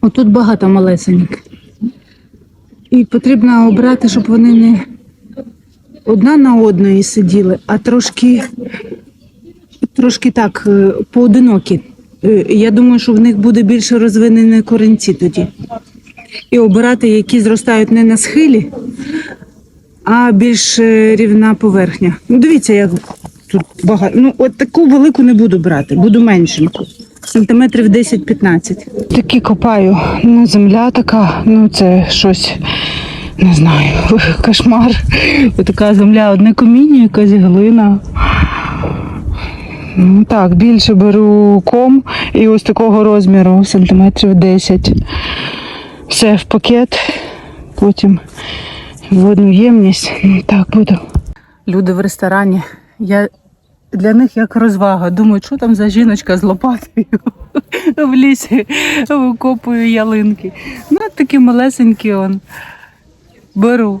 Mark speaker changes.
Speaker 1: Отут багато малесеньких. І потрібно обрати, щоб вони не одна на одної сиділи, а трошки, трошки так, е, поодинокі. Е, Я думаю, що в них буде більше розвинені корінці тоді. І обирати, які зростають не на схилі, а більш е, рівна поверхня. Ну, дивіться, як тут багато. Ну, от таку велику не буду брати, буду меншеньку. Сантиметрів 10-15. Такі копаю. Ну, земля така, ну це щось, не знаю, кошмар. Отака земля, одне коміння, якась глина. Ну так, більше беру ком і ось такого розміру, сантиметрів 10. Все в пакет, потім в водну ємність. Ну так буду. Люди в ресторані. Я для них як розвага. Думаю, що там за жіночка з лопатою в лісі викопую ялинки. Ну, от такі малесенькі он. Беру.